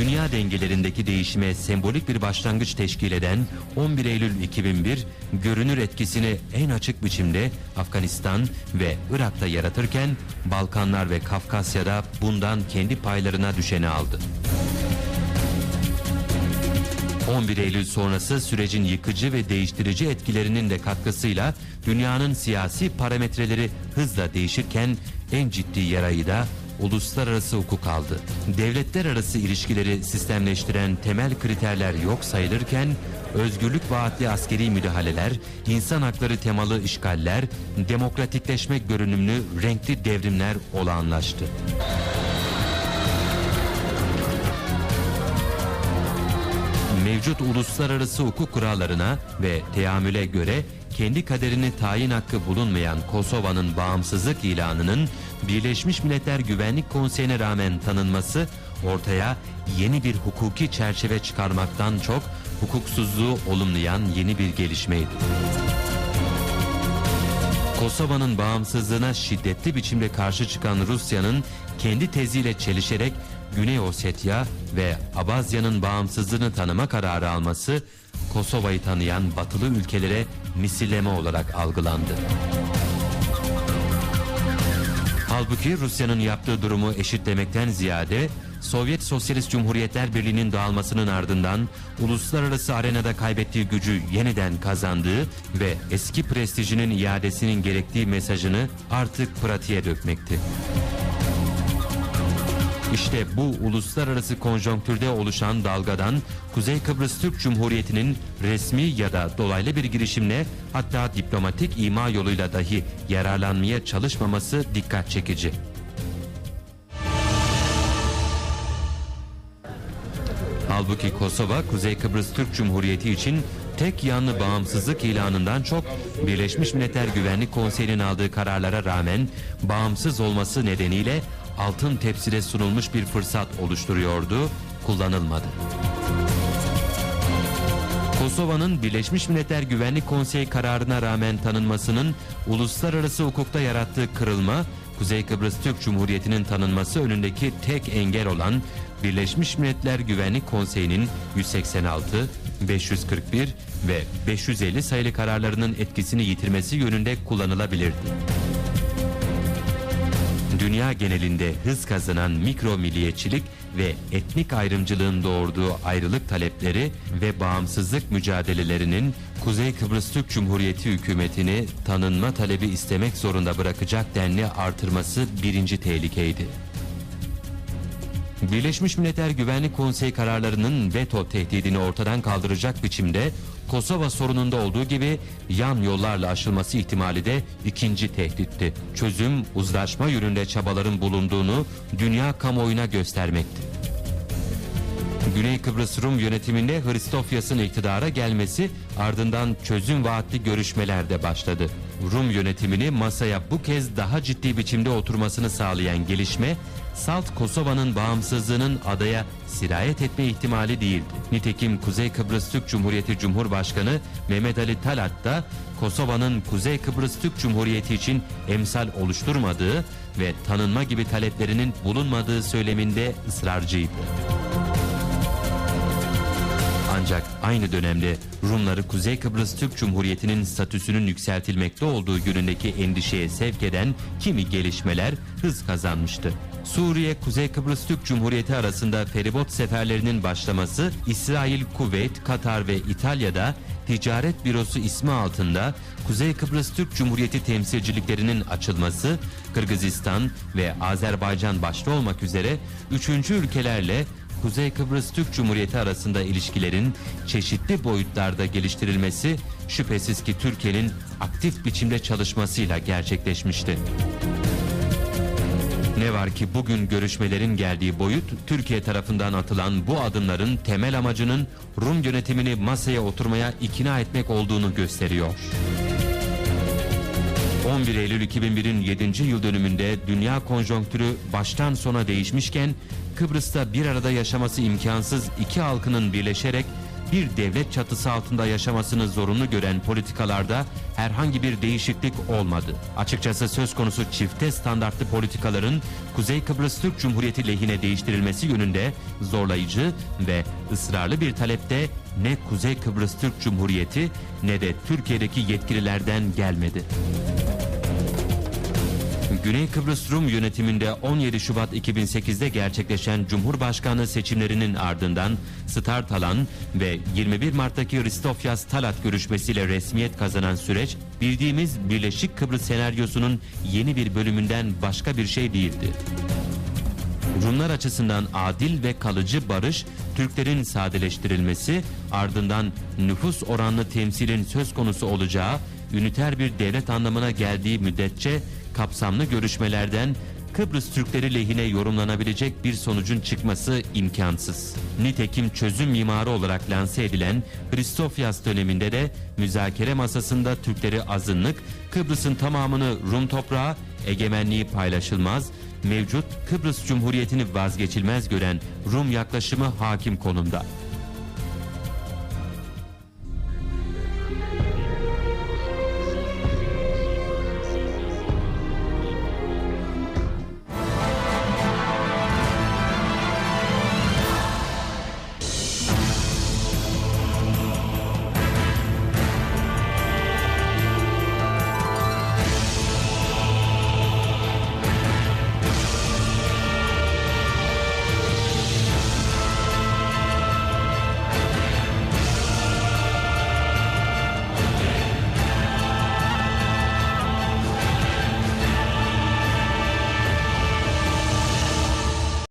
Dünya dengelerindeki değişime sembolik bir başlangıç teşkil eden 11 Eylül 2001 görünür etkisini en açık biçimde Afganistan ve Irak'ta yaratırken Balkanlar ve Kafkasya'da bundan kendi paylarına düşeni aldı. 11 Eylül sonrası sürecin yıkıcı ve değiştirici etkilerinin de katkısıyla dünyanın siyasi parametreleri hızla değişirken en ciddi yarayı da uluslararası hukuk aldı. Devletler arası ilişkileri sistemleştiren temel kriterler yok sayılırken özgürlük vaatli askeri müdahaleler, insan hakları temalı işgaller, demokratikleşmek görünümlü renkli devrimler olağanlaştı. mevcut uluslararası hukuk kurallarına ve teamüle göre kendi kaderini tayin hakkı bulunmayan Kosova'nın bağımsızlık ilanının Birleşmiş Milletler Güvenlik Konseyi'ne rağmen tanınması ortaya yeni bir hukuki çerçeve çıkarmaktan çok hukuksuzluğu olumlayan yeni bir gelişmeydi. Kosova'nın bağımsızlığına şiddetli biçimde karşı çıkan Rusya'nın kendi teziyle çelişerek Güney Ossetya ve Abazya'nın bağımsızlığını tanıma kararı alması Kosova'yı tanıyan batılı ülkelere misilleme olarak algılandı. Halbuki Rusya'nın yaptığı durumu eşitlemekten ziyade Sovyet Sosyalist Cumhuriyetler Birliği'nin dağılmasının ardından uluslararası arenada kaybettiği gücü yeniden kazandığı ve eski prestijinin iadesinin gerektiği mesajını artık pratiğe dökmekti. İşte bu uluslararası konjonktürde oluşan dalgadan Kuzey Kıbrıs Türk Cumhuriyeti'nin resmi ya da dolaylı bir girişimle hatta diplomatik ima yoluyla dahi yararlanmaya çalışmaması dikkat çekici. Halbuki Kosova, Kuzey Kıbrıs Türk Cumhuriyeti için tek yanlı bağımsızlık ilanından çok Birleşmiş Milletler Güvenlik Konseyi'nin aldığı kararlara rağmen bağımsız olması nedeniyle altın tepside sunulmuş bir fırsat oluşturuyordu, kullanılmadı. Kosova'nın Birleşmiş Milletler Güvenlik Konseyi kararına rağmen tanınmasının uluslararası hukukta yarattığı kırılma, Kuzey Kıbrıs Türk Cumhuriyeti'nin tanınması önündeki tek engel olan Birleşmiş Milletler Güvenlik Konseyi'nin 186, 541 ve 550 sayılı kararlarının etkisini yitirmesi yönünde kullanılabilirdi dünya genelinde hız kazanan mikro milliyetçilik ve etnik ayrımcılığın doğurduğu ayrılık talepleri ve bağımsızlık mücadelelerinin Kuzey Kıbrıs Türk Cumhuriyeti hükümetini tanınma talebi istemek zorunda bırakacak denli artırması birinci tehlikeydi. Birleşmiş Milletler Güvenlik Konseyi kararlarının veto tehdidini ortadan kaldıracak biçimde Kosova sorununda olduğu gibi yan yollarla aşılması ihtimali de ikinci tehditti. Çözüm uzlaşma yönünde çabaların bulunduğunu dünya kamuoyuna göstermekti. Güney Kıbrıs Rum yönetiminde Hristofyas'ın iktidara gelmesi ardından çözüm vaatli görüşmeler de başladı. Rum yönetimini masaya bu kez daha ciddi biçimde oturmasını sağlayan gelişme Salt Kosova'nın bağımsızlığının adaya sirayet etme ihtimali değildi. Nitekim Kuzey Kıbrıs Türk Cumhuriyeti Cumhurbaşkanı Mehmet Ali Talat da Kosova'nın Kuzey Kıbrıs Türk Cumhuriyeti için emsal oluşturmadığı ve tanınma gibi taleplerinin bulunmadığı söyleminde ısrarcıydı. Ancak aynı dönemde Rumları Kuzey Kıbrıs Türk Cumhuriyeti'nin statüsünün yükseltilmekte olduğu yönündeki endişeye sevk eden kimi gelişmeler hız kazanmıştı. Suriye Kuzey Kıbrıs Türk Cumhuriyeti arasında feribot seferlerinin başlaması, İsrail, Kuveyt, Katar ve İtalya'da ticaret bürosu ismi altında Kuzey Kıbrıs Türk Cumhuriyeti temsilciliklerinin açılması, Kırgızistan ve Azerbaycan başta olmak üzere üçüncü ülkelerle Kuzey Kıbrıs Türk Cumhuriyeti arasında ilişkilerin çeşitli boyutlarda geliştirilmesi şüphesiz ki Türkiye'nin aktif biçimde çalışmasıyla gerçekleşmişti. Ne var ki bugün görüşmelerin geldiği boyut Türkiye tarafından atılan bu adımların temel amacının Rum yönetimini masaya oturmaya ikna etmek olduğunu gösteriyor. 11 Eylül 2001'in 7. yıl dönümünde dünya konjonktürü baştan sona değişmişken Kıbrıs'ta bir arada yaşaması imkansız iki halkının birleşerek bir devlet çatısı altında yaşamasını zorunlu gören politikalarda herhangi bir değişiklik olmadı. Açıkçası söz konusu çifte standartlı politikaların Kuzey Kıbrıs Türk Cumhuriyeti lehine değiştirilmesi yönünde zorlayıcı ve ısrarlı bir talepte ne Kuzey Kıbrıs Türk Cumhuriyeti ne de Türkiye'deki yetkililerden gelmedi. Güney Kıbrıs Rum yönetiminde 17 Şubat 2008'de gerçekleşen Cumhurbaşkanlığı seçimlerinin ardından start alan ve 21 Mart'taki Ristofyas Talat görüşmesiyle resmiyet kazanan süreç bildiğimiz Birleşik Kıbrıs senaryosunun yeni bir bölümünden başka bir şey değildi. Rumlar açısından adil ve kalıcı barış, Türklerin sadeleştirilmesi, ardından nüfus oranlı temsilin söz konusu olacağı, üniter bir devlet anlamına geldiği müddetçe kapsamlı görüşmelerden Kıbrıs Türkleri lehine yorumlanabilecek bir sonucun çıkması imkansız. Nitekim çözüm mimarı olarak lanse edilen Kristofyas döneminde de müzakere masasında Türkleri azınlık, Kıbrıs'ın tamamını Rum toprağı, egemenliği paylaşılmaz, mevcut Kıbrıs Cumhuriyeti'ni vazgeçilmez gören Rum yaklaşımı hakim konumda.